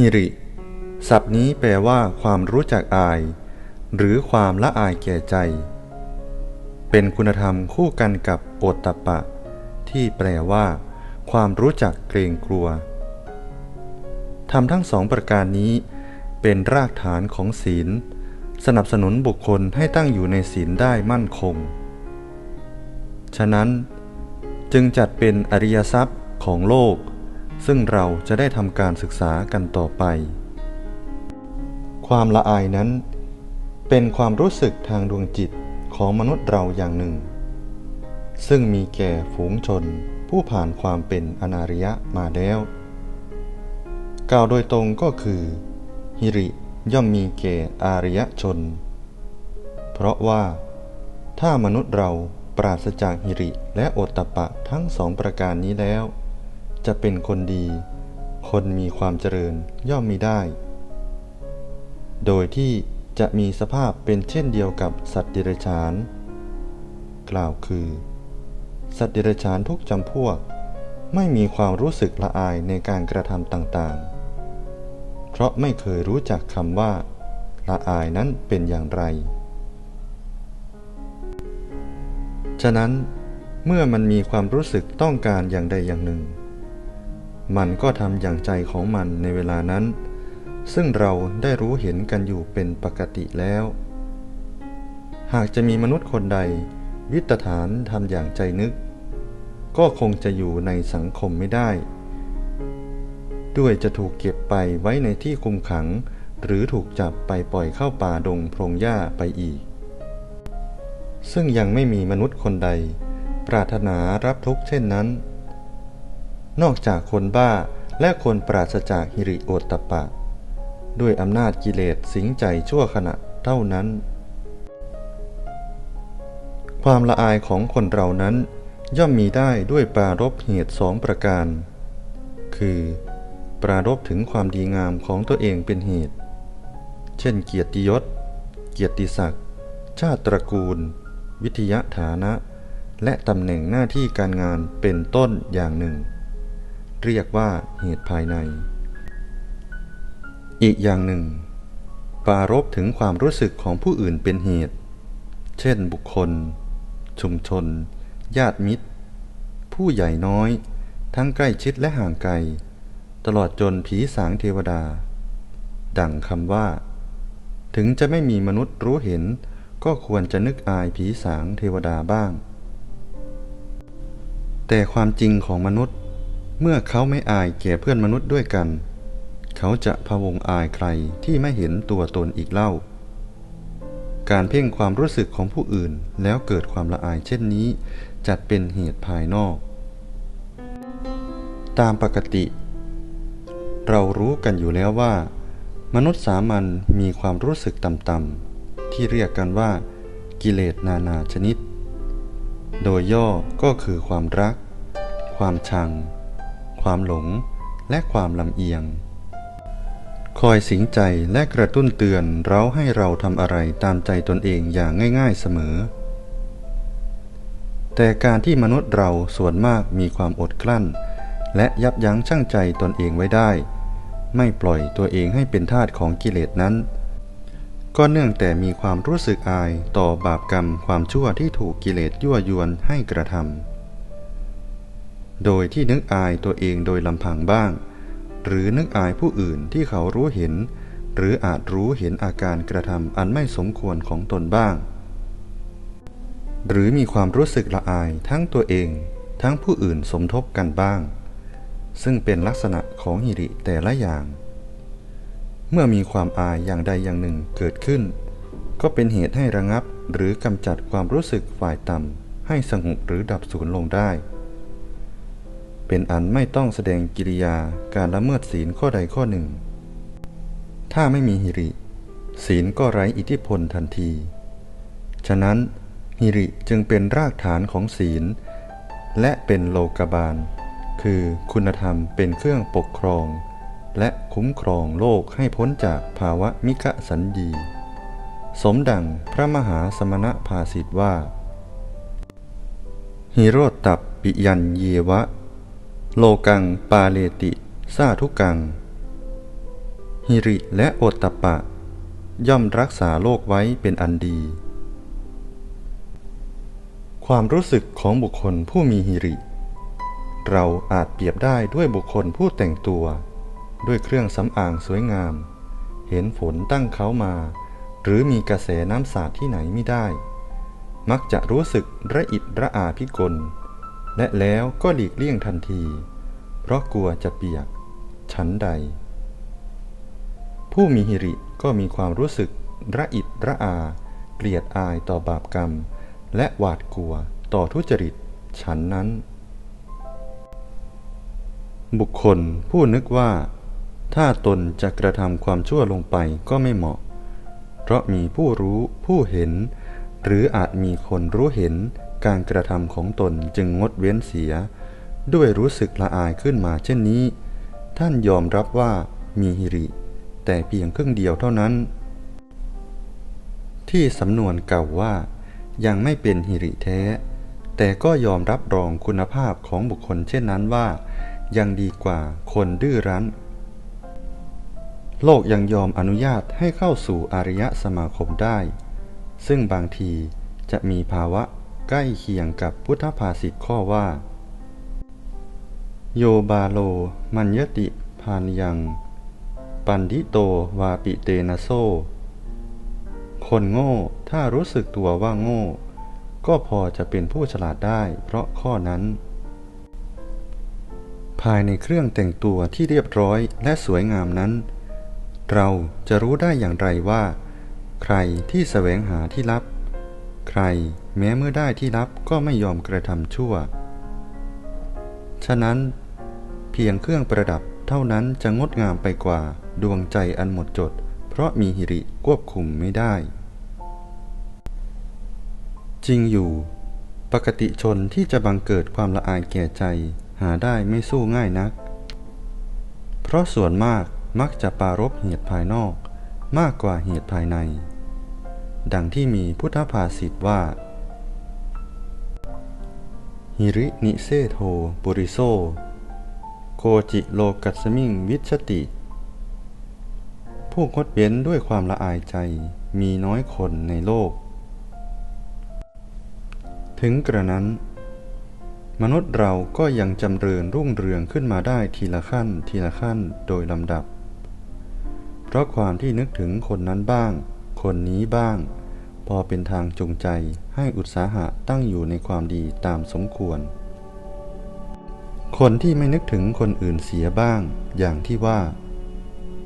ฮิริ ศัพท์นี้แปลว่า ความรู้จักอาย หรือความละอายแก่ใจ เป็นคุณธรรมคู่กันกับโอตตปปะ ที่แปลว่า ความรู้จักเกรงกลัวทำทั้งสองประการนี้ เป็นรากฐานของศีล สนับสนุนบุคคลให้ตั้งอยู่ในศีลได้มั่นคง ฉะนั้น จึงจัดเป็นอริยทรัพย์ของโลก ซึ่งเราจะได้ทำการศึกษากันต่อไป ความละอายนั้น เป็นความรู้สึกทางดวงจิตของมนุษย์เราอย่างหนึ่ง ซึ่งมีแก่ฝูงชนผู้ผ่านความเป็นอนาริยะมาแล้ว กล่าวโดยตรงก็คือฮิริย่อมมีแก่อาริยชน เพราะว่า ถ้ามนุษย์เราปราศจากฮิริและโอตตปปะทั้งสองประการนี้แล้ว จะเป็นคนดี คนมีความเจริญย่อมมีได้ โดยที่จะมีสภาพเป็นเช่นเดียวกับสัตว์เดรัจฉาน กล่าวคือ สัตว์เดรัจฉานทุกจำพวก ไม่มีความรู้สึกละอายในการกระทำต่างๆ เพราะไม่เคยรู้จักคำว่า ละอายนั้นเป็นอย่างไร ฉะนั้นเมื่อมันมีความรู้สึกต้องการอย่างใดอย่างหนึ่ง มันก็ทำอย่างใจของมันในเวลานั้น ซึ่งเราได้รู้เห็นกันอยู่เป็นปกติแล้ว หากจะมีมนุษย์คนใด วิตฐานทำอย่างใจนึก ก็คงจะอยู่ในสังคมไม่ได้ ด้วยจะถูกเก็บไปไว้ในที่คุมขัง หรือถูกจับไปปล่อยเข้าป่าดงพรงหญ้าไปอีก ซึ่งยังไม่มีมนุษย์คนใด ปรารถนารับทุกข์เช่นนั้น นอกจากคนบ้าและคนปราศจากฮิริโอตตปปะ ด้วยอำนาจกิเลสสิงใจชั่วขณะเท่านั้น ความละอายของคนเรานั้นย่อมมีได้ด้วยปรารบเหตุสองประการ คือ ปรารบถึงความดีงามของตัวเองเป็นเหตุ เช่น เกียรติยศ เกียรติศักดิ์ ชาติตระกูล วิทยาฐานะ และตำแหน่งหน้าที่การงานเป็นต้นอย่างหนึ่ง เรียกว่าเหตุภายใน อีกอย่างหนึ่ง ปารบถึงความรู้สึกของผู้อื่นเป็นเหตุ เช่นบุคคล ชุมชน ญาติมิตร ผู้ใหญ่น้อย ทั้งใกล้ชิดและห่างไกล ตลอดจนผีสางเทวดา ดังคำว่า ถึงจะไม่มีมนุษย์รู้เห็น ก็ควรจะนึกอายผีสางเทวดาบ้าง แต่ความจริงของมนุษย์ เมื่อเขาไม่อายแก่เพื่อนมนุษย์ด้วยกัน เขาจะพะวงอายใครที่ไม่เห็นตัวตนอีกเล่า การเพ่งความรู้สึกของผู้อื่นแล้วเกิดความละอายเช่นนี้ จัดเป็นเหตุภายนอก ตามปกติ เรารู้กันอยู่แล้วว่า มนุษย์สามัญมีความรู้สึกต่ำๆที่เรียกกันว่า กิเลสนานาชนิด โดยย่อก็คือความรัก ความชัง ความหลงและความลำเอียง คอยสิงใจและกระตุ้นเตือนเราให้เราทำอะไรตามใจตนเองอย่างง่ายๆเสมอ แต่การที่มนุษย์เราส่วนมากมีความอดกลั้น และยับยั้งชั่งใจตนเองไว้ได้ ไม่ปล่อยตัวเองให้เป็นทาสของกิเลสนั้น ก็เนื่องแต่มีความรู้สึกอายต่อบาปกรรมความชั่วที่ถูกกิเลสยั่วยวนให้กระทำ โดยที่นึกอายตัวเองโดยลำพังบ้าง หรือนึกอายผู้อื่นที่เขารู้เห็น หรืออาจรู้เห็นอาการกระทำอันไม่สมควรของตนบ้าง หรือมีความรู้สึกละอายทั้งตัวเอง ทั้งผู้อื่นสมทบกันบ้าง ซึ่งเป็นลักษณะของหิริแต่ละอย่าง เมื่อมีความอายอย่างใดอย่างหนึ่งเกิดขึ้น ก็เป็นเหตุให้ระงับหรือกำจัดความรู้สึกฝ่ายต่ำให้สงบหรือดับสูญลงได้ เป็นอันไม่ต้องแสดงกิริยาการละเมิดศีลข้อใดข้อหนึ่ง ถ้าไม่มีหิริ ศีลก็ไร้อิทธิพลทันที ฉะนั้นหิริจึงเป็นรากฐานของศีล และเป็นโลกบาล คือคุณธรรมเป็นเครื่องปกครอง และคุ้มครองโลกให้พ้นจากภาวะมิกะสันดีสมดังพระมหาสมณภาสิทธว่าฮิโรตับปิยันเยวะ โลกังปาเลติซาทุกังฮิริและโอตตปปะ ย่อมรักษาโลกไว้เป็นอันดี ความรู้สึกของบุคคลผู้มีฮิริ เราอาจเปรียบได้ด้วยบุคคลผู้แต่งตัว ด้วยเครื่องสำอางสวยงาม เห็นฝนตั้งเขามา หรือมีกระแสน้ำสาดที่ไหนไม่ได้ มักจะรู้สึกระอิดระอาพิกล และแล้วก็หลีกเลี่ยงทันที เพราะกลัวจะเปียก ฉันใด ผู้มีหิริก็มีความรู้สึกระอิดระอา เกลียดอายต่อบาปกรรม และหวาดกลัวต่อทุจริต ฉันนั้น บุคคลผู้นึกว่า ถ้าตนจะกระทำความชั่วลงไปก็ไม่เหมาะ เพราะมีผู้รู้ผู้เห็น หรืออาจมีคนรู้เห็น การกระทำของตนจึงงดเว้นเสีย ด้วยรู้สึกละอายขึ้นมาเช่นนี้ ท่านยอมรับว่ามีหิริ แต่เพียงครึ่งเดียวเท่านั้น ที่สำนวนเก่าว่า ยังไม่เป็นหิริแท้ แต่ก็ยอมรับรองคุณภาพของบุคคลเช่นนั้นว่า ยังดีกว่าคนดื้อรั้น โลกยังยอมอนุญาตให้เข้าสู่อารยสมาคมได้ ซึ่งบางทีจะมีภาวะ ใกล้เคียงกับพุทธภาษิตข้อว่า โยบาโล มัญญติพานยัง ปันดิโตวาปิเตนะโซ คนโง่ถ้ารู้สึกตัวว่าโง่ ก็พอจะเป็นผู้ฉลาดได้เพราะข้อนั้น ภายในเครื่องแต่งตัวที่เรียบร้อยและสวยงามนั้น เราจะรู้ได้อย่างไรว่า ใครที่แสวงหาที่ลับ ใครแม้เมื่อได้ที่ลับก็ไม่ยอมกระทำชั่ว ฉะนั้นเพียงเครื่องประดับเท่านั้นจะงดงามไปกว่าดวงใจอันหมดจด เพราะมีหิริควบคุมไม่ได้ จริงอยู่ ปกติชนที่จะบังเกิดความละอายแก่ใจหาได้ไม่สู้ง่ายนัก เพราะส่วนมากมักจะปารบเหตุภายนอก มากกว่าเหตุภายใน ดังที่มีพุทธภาษิตว่า หิรินิเซโทปุริโซ โคจิโลกัสมิงวิชติ ผู้งดเว้นด้วยความละอายใจมีน้อยคนในโลก ถึงกระนั้น มนุษย์เราก็ยังจำเริญรุ่งเรืองขึ้นมาได้ทีละขั้นทีละขั้นโดยลำดับ เพราะความที่นึกถึงคนนั้นบ้าง คนนี้บ้าง พอเป็นทางจงใจให้อุตสาหะตั้งอยู่ในความดีตามสมควร คนที่ไม่นึกถึงคนอื่นเสียบ้าง อย่างที่ว่า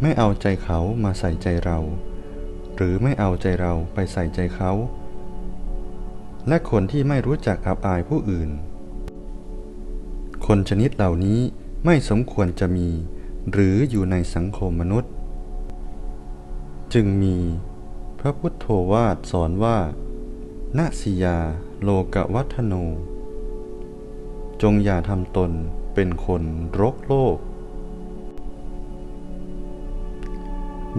ไม่เอาใจเขามาใส่ใจเรา หรือไม่เอาใจเราไปใส่ใจเขา และคนที่ไม่รู้จักอับอายผู้อื่น คนชนิดเหล่านี้ไม่สมควรจะมี หรืออยู่ในสังคมมนุษย์ จึงมี พระพุทโธวาทสอนว่านาสิยาโลกวัฒโน จงอย่าทำตนเป็นคนรกโลก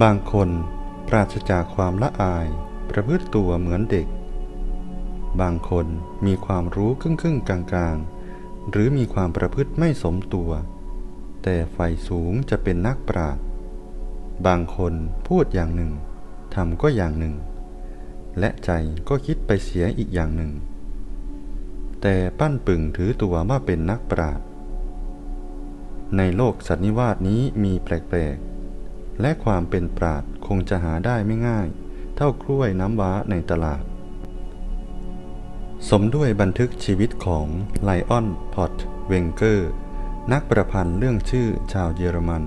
บางคนปราศจากความละอาย ประพฤติตัวเหมือนเด็ก บางคนมีความรู้ครึ่งครึ่งกลางกลางๆหรือมีความประพฤติไม่สมตัว แต่ไฟสูงจะเป็นนักปราชญ์บางคนพูดอย่างหนึ่ง ทำก็อย่างหนึ่ง และใจก็คิดไปเสียอีกอย่างหนึ่ง แต่ปั้นปึ่งถือตัวว่าเป็นนักปราชญ์ในโลกสัตว์นิวาสนี้มีแปลกๆ และความเป็นปราดคงจะหาได้ไม่ง่าย เท่ากล้วยน้ำว้าในตลาด สมด้วยบันทึกชีวิตของไลออนพอตเวงเกอร์ นักประพันธ์เรื่องชื่อชาวเยอรมัน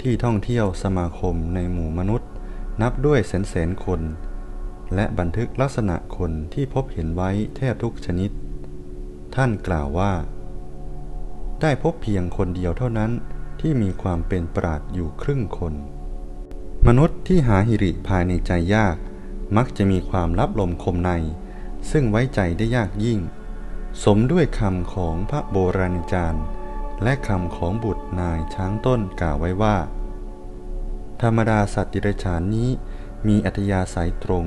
ที่ท่องเที่ยวสมาคมในหมู่มนุษย์ นับด้วยแสนแสนคน และบันทึกลักษณะคนที่พบเห็นไว้แทบทุกชนิด ท่านกล่าวว่า ได้พบเพียงคนเดียวเท่านั้นที่มีความเป็นปราดอยู่ครึ่งคน มนุษย์ที่หาหิริภายในใจยาก มักจะมีความลับลมคมใน ซึ่งไว้ใจได้ยากยิ่ง สมด้วยคำของพระโบราณจารย์ และคำของบุตรนายช้างต้นกล่าวไว้ว่า ธรรมดาสัตว์ดิเรกชันนี้มีอัธยาศัยตรง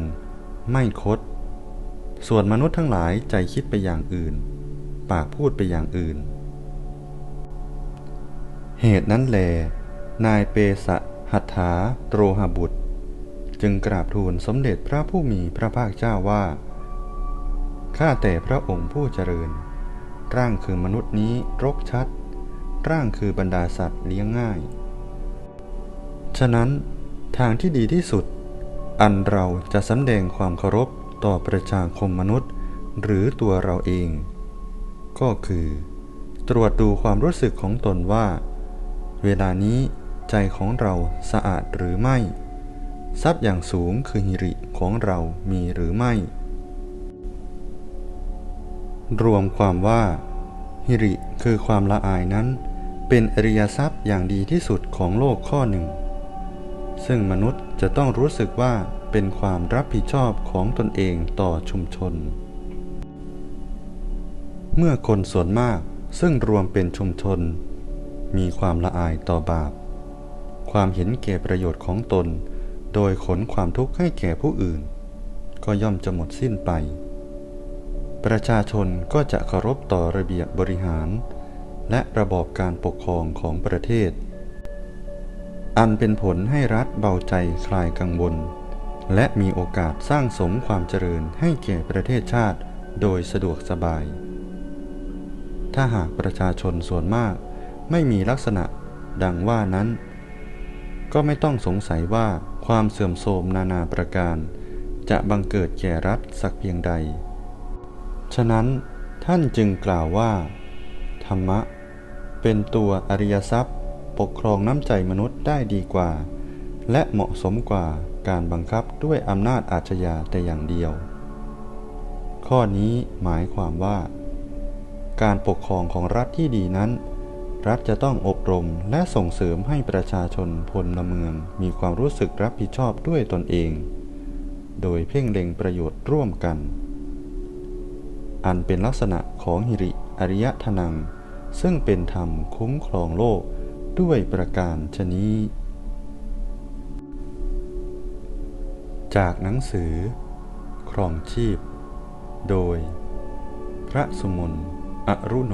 ไม่คด ส่วนมนุษย์ทั้งหลายใจคิดไปอย่างอื่น ปากพูดไปอย่างอื่น เหตุนั้นแล นายเปสะหัตถาโตรหบุตร จึงกราบทูลสมเด็จพระผู้มีพระภาคเจ้าว่า ข้าแต่พระองค์ผู้เจริญ ร่างคือมนุษย์นี้รกชัด ร่างคือบรรดาสัตว์เลี้ยงง่าย ฉะนั้นทางที่ดีที่สุด อันเราจะสำแดงความเคารพต่อประชาคมมนุษย์ หรือตัวเราเอง ก็คือ ตรวจดูความรู้สึกของตนว่า เวลานี้ใจของเราสะอาดหรือไม่ ทรัพย์อย่างสูงคือหิริของเรามีหรือไม่ รวมความว่า หิริคือความละอายนั้น เป็นอริยทรัพย์อย่างดีที่สุดของโลกข้อหนึ่ง ซึ่งมนุษย์จะต้องรู้สึกว่าเป็นความรับผิดชอบของตนเองต่อชุมชน เมื่อคนส่วนมากซึ่งรวมเป็นชุมชน มีความละอายต่อบาป ความเห็นแก่ประโยชน์ของตน โดยขนความทุกข์ให้แก่ผู้อื่น ก็ย่อมจะหมดสิ้นไป ประชาชนก็จะเคารพต่อระเบียบบริหาร และระบอบการปกครองของประเทศ อันเป็นผลให้รัฐเบาใจคลายกังวล และมีโอกาสสร้างสมความเจริญให้แก่ประเทศชาติโดยสะดวกสบาย ถ้าหากประชาชนส่วนมาก ไม่มีลักษณะดังว่านั้น ก็ไม่ต้องสงสัยว่าความเสื่อมโทรมนานาประการ จะบังเกิดแก่รัฐสักเพียงใด ฉะนั้นท่านจึงกล่าวว่า ธรรมะ เป็นตัวอริยทรัพย์ ปกครองน้ำใจมนุษย์ได้ดีกว่า และเหมาะสมกว่าการบังคับด้วยอำนาจอาชญาแต่อย่างเดียว ข้อนี้หมายความว่า การปกครองของรัฐที่ดีนั้น รัฐจะต้องอบรมและส่งเสริมให้ประชาชนพลเมืองมีความรู้สึกรับผิดชอบด้วยตนเอง โดยเพ่งเล็งประโยชน์ร่วมกัน อันเป็นลักษณะของหิริอริยทนัง ซึ่งเป็นธรรมคุ้มครองโลก ด้วยประการชนี้ จากหนังสือ ครองชีพ โดย พระสุมนอรุโน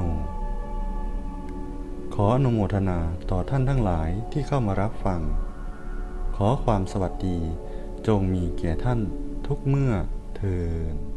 ขออนุโมทนาต่อท่านทั้งหลายที่เข้ามารับฟัง ขอความสวัสดีจงมีแก่ท่านทุกเมื่อเทิน